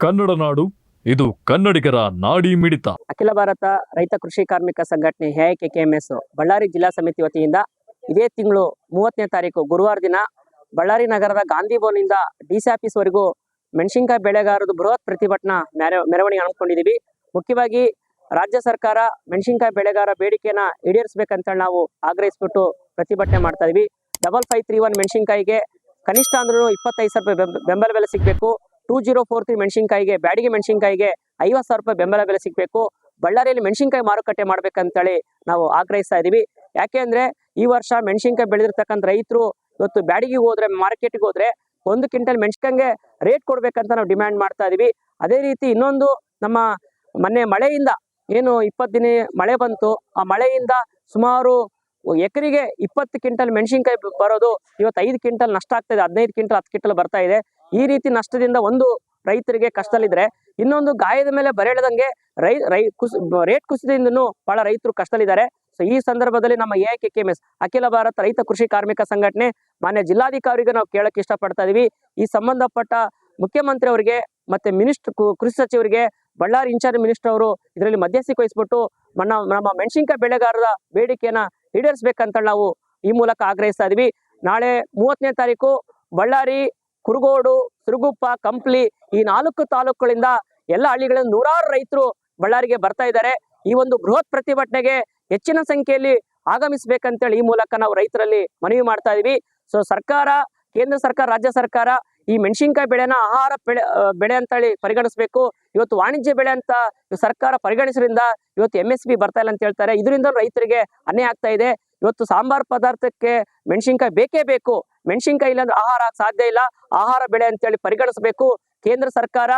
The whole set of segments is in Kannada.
ಕನ್ನಡ ನಾಡು, ಇದು ಕನ್ನಡಿಗರ ನಾಡಿ ಮಿಡಿತ. ಅಖಿಲ ಭಾರತ ರೈತ ಕೃಷಿ ಕಾರ್ಮಿಕ ಸಂಘಟನೆ ಹೇಯಕೆ ಕೆಎಂಎಸ್ ಬಳ್ಳಾರಿ ಜಿಲ್ಲಾ ಸಮಿತಿ ವತಿಯಿಂದ ಇದೇ ತಿಂಗಳು ಮೂವತ್ತನೇ ತಾರೀಕು ಗುರುವಾರ ದಿನ ಬಳ್ಳಾರಿ ನಗರದ ಗಾಂಧಿ ಭವನಿಂದ ಡಿಸಿ ಆಫೀಸ್ವರೆಗೂ ಮೆಣಸಿನಕಾಯಿ ಬೆಳೆಗಾರರು ಬೃಹತ್ ಪ್ರತಿಭಟನಾ ಮೆರ ಮೆರವಣಿಗೆ ಹಮ್ಮಿಕೊಂಡಿದ್ದೀವಿ. ಮುಖ್ಯವಾಗಿ ರಾಜ್ಯ ಸರ್ಕಾರ ಮೆಣಸಿನಕಾಯಿ ಬೆಳೆಗಾರ ಬೇಡಿಕೆನ ಈಡೇರಿಸಬೇಕಂತೇಳಿ ನಾವು ಆಗ್ರಹಿಸ್ಬಿಟ್ಟು ಪ್ರತಿಭಟನೆ ಮಾಡ್ತಾ ಇದೀವಿ. ಡಬಲ್ ಫೈವ್ ತ್ರೀ ಒನ್ ಮೆಣಸಿನಕಾಯಿಗೆ ಕನಿಷ್ಠ ಅಂದ್ರೂ ಇಪ್ಪತ್ತೈದು ಸಾವಿರ ರೂಪಾಯಿ ಬೆಂಬ- ಬೆಂಬಲ ಬೆಲೆ ಸಿಗಬೇಕು. ಟೂ ಜೀರೋ ಫೋರ್ ತ್ರೀ ಮೆಣಸಿನಕಾಯಿಗೆ, ಬ್ಯಾಡಿಗೆ ಮೆಣಸಿನಕಾಯಿಗೆ ಐವತ್ತು ಸಾವಿರ ರೂಪಾಯಿ ಬೆಂಬಲ ಬೆಲೆ ಸಿಗಬೇಕು. ಬಳ್ಳಾರಿಯಲ್ಲಿ ಮೆಣಸಿನಕಾಯಿ ಮಾರುಕಟ್ಟೆ ಮಾಡ್ಬೇಕಂತೇಳಿ ನಾವು ಆಗ್ರಹಿಸ್ತಾ ಇದೀವಿ. ಯಾಕೆ ಅಂದ್ರೆ ಈ ವರ್ಷ ಮೆಣಸಿನಕಾಯಿ ಬೆಳೆದಿರ್ತಕ್ಕಂಥ ರೈತರು ಇವತ್ತು ಬ್ಯಾಡಿಗೆ ಹೋದ್ರೆ, ಮಾರ್ಕೆಟ್ಗೆ ಹೋದ್ರೆ ಒಂದು ಕ್ವಿಂಟಲ್ ಮೆಣಸಿನಕಾಯಿಗೆ ರೇಟ್ ಕೊಡ್ಬೇಕಂತ ನಾವು ಡಿಮ್ಯಾಂಡ್ ಮಾಡ್ತಾ ಇದೀವಿ. ಅದೇ ರೀತಿ ಇನ್ನೊಂದು ನಮ್ಮ ಮೊನ್ನೆ ಮಳೆಯಿಂದ ಏನು ಇಪ್ಪತ್ತು ದಿನ ಮಳೆ ಬಂತು. ಆ ಮಳೆಯಿಂದ ಸುಮಾರು ಎಕರೆಗೆ ಇಪ್ಪತ್ತು ಕ್ವಿಂಟಲ್ ಮೆಣಸಿನಕಾಯಿ ಬರೋದು ಇವತ್ತು ಐದು ಕ್ವಿಂಟಲ್ ನಷ್ಟ ಆಗ್ತಾ ಇದೆ ಹದಿನೈದು ಕ್ವಿಂಟಲ್, ಹತ್ತು ಕ್ವಿಂಟಲ್ ಬರ್ತಾ ಇದೆ. ಈ ರೀತಿ ನಷ್ಟದಿಂದ ಒಂದು ರೈತರಿಗೆ ಕಷ್ಟದಲ್ಲಿದ್ರೆ ಇನ್ನೊಂದು ಗಾಯದ ಮೇಲೆ ಬರೆಯದಂಗೆ ರೈ ರೈ ಕುಸ್ ರೇಟ್ ಕುಸಿದಿಂದನೂ ಬಹಳ ರೈತರು ಕಷ್ಟದಲ್ಲಿದ್ದಾರೆ. ಸೊ, ಈ ಸಂದರ್ಭದಲ್ಲಿ ನಮ್ಮ ಎ ಕೆ ಎಸ್ ಅಖಿಲ ಭಾರತ ರೈತ ಕೃಷಿ ಕಾರ್ಮಿಕ ಸಂಘಟನೆ ಮಾನ್ಯ ಜಿಲ್ಲಾಧಿಕಾರಿಗೆ ನಾವು ಕೇಳಕ್ಕೆ ಇಷ್ಟಪಡ್ತಾ ಇದೀವಿ. ಈ ಸಂಬಂಧಪಟ್ಟ ಮುಖ್ಯಮಂತ್ರಿ ಅವರಿಗೆ ಮತ್ತೆ ಮಿನಿಸ್ಟರ್ ಕೃಷಿ ಸಚಿವರಿಗೆ ಬಳ್ಳಾರಿ ಇನ್ಚಾರ್ಜ್ ಮಿನಿಸ್ಟರ್ ಅವರು ಇದರಲ್ಲಿ ಮಧ್ಯಸ್ಥಿಕೆ ವಹಿಸ್ಬಿಟ್ಟು మన ನಮ್ಮ ಮೆಣಸಿನಕಾಯಿ ಬೆಳೆಗಾರರ ಬೇಡಿಕೆಯನ್ನ ಈಡೇರಿಸಬೇಕಂತ ನಾವು ಈ ಮೂಲಕ ಆಗ್ರಹಿಸ್ತಾ ಇದೀವಿ. ನಾಳೆ ಮೂವತ್ತನೇ ತಾರೀಕು ಬಳ್ಳಾರಿ, ಕುರುಗೋಡು ಸಿರುಗುಪ್ಪ ಕಂಪ್ಲಿ ಈ ನಾಲ್ಕು ತಾಲೂಕುಗಳಿಂದ ಎಲ್ಲ ಹಳ್ಳಿಗಳಿಂದ ನೂರಾರು ರೈತರು ಬಳ್ಳಾರಿಗೆ ಬರ್ತಾ ಇದ್ದಾರೆ. ಈ ಒಂದು ಬೃಹತ್ ಪ್ರತಿಭಟನೆಗೆ ಹೆಚ್ಚಿನ ಸಂಖ್ಯೆಯಲ್ಲಿ ಆಗಮಿಸಬೇಕಂತೇಳಿ ಈ ಮೂಲಕ ನಾವು ರೈತರಲ್ಲಿ ಮನವಿ ಮಾಡ್ತಾ ಇದೀವಿ. ಸೊ ಸರ್ಕಾರ, ಕೇಂದ್ರ ಸರ್ಕಾರ, ರಾಜ್ಯ ಸರ್ಕಾರ ಈ ಮೆಣಸಿನಕಾಯಿ ಬೆಳೆನ ಆಹಾರ ಬೆಳೆ ಬೆಳೆ ಬೆಳೆ ಅಂತೇಳಿ ಪರಿಗಣಿಸಬೇಕು. ಇವತ್ತು ವಾಣಿಜ್ಯ ಬೆಳೆ ಅಂತ ಸರ್ಕಾರ ಪರಿಗಣಿಸೋದ್ರಿಂದ ಇವತ್ತು ಎಂ ಎಸ್ ಪಿ ಬರ್ತಾ ಇಲ್ಲ ಅಂತ ಹೇಳ್ತಾರೆ. ಇದರಿಂದ ರೈತರಿಗೆ ಅನ್ಯಾಯ ಆಗ್ತಾ ಇದೆ. ಇವತ್ತು ಸಾಂಬಾರ್ ಪದಾರ್ಥಕ್ಕೆ ಮೆಣಸಿನಕಾಯಿ ಬೇಕೇ ಬೇಕು. ಮೆಣಸಿನಕಾಯಿ ಇಲ್ಲಾಂದ್ರೆ ಆಹಾರ ಸಾಧ್ಯ ಇಲ್ಲ. ಆಹಾರ ಬೆಳೆ ಅಂತೇಳಿ ಪರಿಗಣಿಸಬೇಕು. ಕೇಂದ್ರ ಸರ್ಕಾರ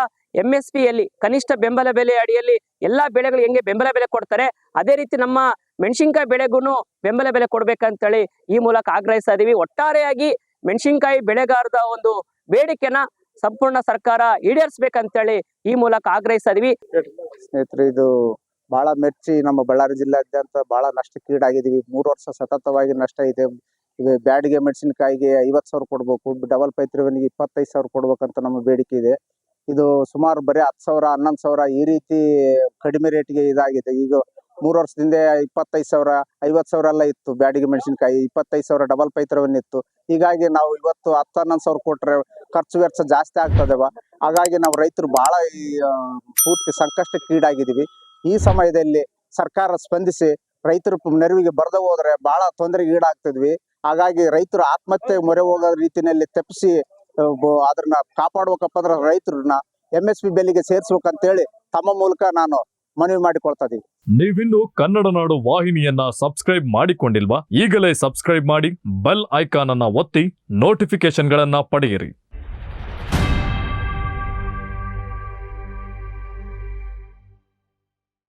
ಎಂ ಎಸ್ ಪಿಯಲ್ಲಿ ಕನಿಷ್ಠ ಬೆಂಬಲ ಬೆಲೆ ಅಡಿಯಲ್ಲಿ ಎಲ್ಲಾ ಬೆಳೆಗಳು ಹೆಂಗೆ ಬೆಂಬಲ ಬೆಲೆ ಕೊಡ್ತಾರೆ, ಅದೇ ರೀತಿ ನಮ್ಮ ಮೆಣಸಿನಕಾಯಿ ಬೆಳೆಗೂ ಬೆಂಬಲ ಬೆಲೆ ಕೊಡ್ಬೇಕಂತೇಳಿ ಈ ಮೂಲಕ ಆಗ್ರಹಿಸ್ತಾ ಒಟ್ಟಾರೆಯಾಗಿ ಮೆಣಸಿನಕಾಯಿ ಬೆಳೆಗಾರರ ಒಂದು ಬೇಡಿಕೆನ ಸಂಪೂರ್ಣ ಸರ್ಕಾರ ಈಡೇರಿಸಬೇಕಂತೇಳಿ ಈ ಮೂಲಕ ಆಗ್ರಹಿಸಿದ್ವಿ. ಸ್ನೇಹಿತರೆ, ಇದು ಬಹಳ ಮೆಚ್ಚಿ ನಮ್ಮ ಬಳ್ಳಾರಿ ಜಿಲ್ಲಾದ್ಯಂತ ಬಹಳ ನಷ್ಟಕ್ಕೀಡಾಗಿದ್ದೀವಿ. ಮೂರು ವರ್ಷ ಸತತವಾಗಿ ನಷ್ಟ ಇದೆ. ಈಗ ಬ್ಯಾಡಿಗೆ ಮೆಣಸಿನಕಾಯಿಗೆ ಐವತ್ತು ಸಾವಿರ ಕೊಡಬೇಕು, ಡಬಲ್ ಪೈತ್ರಿವನಿಗೆ ಇಪ್ಪತ್ತೈದು ಸಾವಿರ ಕೊಡ್ಬೇಕಂತ ನಮ್ಮ ಬೇಡಿಕೆ ಇದೆ. ಇದು ಸುಮಾರು ಬರೀ ಹತ್ತು ಸಾವಿರ, ಹನ್ನೊಂದು ಸಾವಿರ ಈ ರೀತಿ ಕಡಿಮೆ ರೇಟ್ಗೆ ಇದಾಗಿದೆ. ಈಗ ಮೂರು ವರ್ಷದಿಂದ ಇಪ್ಪತ್ತೈದು ಸಾವಿರ, ಐವತ್ತು ಸಾವಿರ ಎಲ್ಲ ಇತ್ತು. ಬ್ಯಾಡಿಗೆ ಮೆಣಸಿನಕಾಯಿ ಇಪ್ಪತ್ತೈದು ಸಾವಿರ, ಡಬಲ್ ಪೈತ್ರವನ್ ಇತ್ತು. ಹೀಗಾಗಿ ನಾವು ಇವತ್ತು ಹತ್ತು, ಹನ್ನೊಂದು ಸಾವಿರ ಕೊಟ್ರೆ ಖರ್ಚು ವೆಚ್ಚ ಜಾಸ್ತಿ ಆಗ್ತದವ? ಹಾಗಾಗಿ ನಾವು ರೈತರು ಬಹಳ ಈ ಪೂರ್ತಿ ಪೂರ್ತಿ ಸಂಕಷ್ಟಕ್ಕೀಡಾಗಿದ್ದೀವಿ. ಈ ಸಮಯದಲ್ಲಿ ಸರ್ಕಾರ ಸ್ಪಂದಿಸಿ ರೈತರ ನೆರವಿಗೆ ಬರೆದು ಹೋದ್ರೆ ಬಹಳ ತೊಂದರೆಗೆ ಈಡಾಗ್ತಿದ್ವಿ ಹಾಗಾಗಿ ರೈತರು ಆತ್ಮಹತ್ಯೆ ಮೊರೆ ಹೋಗೋ ರೀತಿಯಲ್ಲಿ ತಪ್ಪಿಸಿ ಅದನ್ನ ಕಾಪಾಡ್ಬೇಕಪ್ಪ ಅಂದ್ರೆ ರೈತರನ್ನ ಎಂ ಎಸ್ ಪಿ ಬೆಲೆಗೆ ಸೇರಿಸ್ಬೇಕಂತೇಳಿ ತಮ್ಮ ಮೂಲಕ ನಾನು ಮನವಿ ಮಾಡಿಕೊಳ್ತಾ ಇದೀವಿ ನೀವಿನ್ನು ಕನ್ನಡ ನಾಡು ವಾಹಿನಿಯನ್ನ ಸಬ್ಸ್ಕ್ರೈಬ್ ಮಾಡಿಕೊಂಡಿಲ್ವಾ? ಈಗಲೇ ಸಬ್ಸ್ಕ್ರೈಬ್ ಮಾಡಿ, ಬೆಲ್ ಐಕಾನ್ ಅನ್ನ ಒತ್ತಿ ನೋಟಿಫಿಕೇಶನ್ಗಳನ್ನ ಪಡೆಯಿರಿ.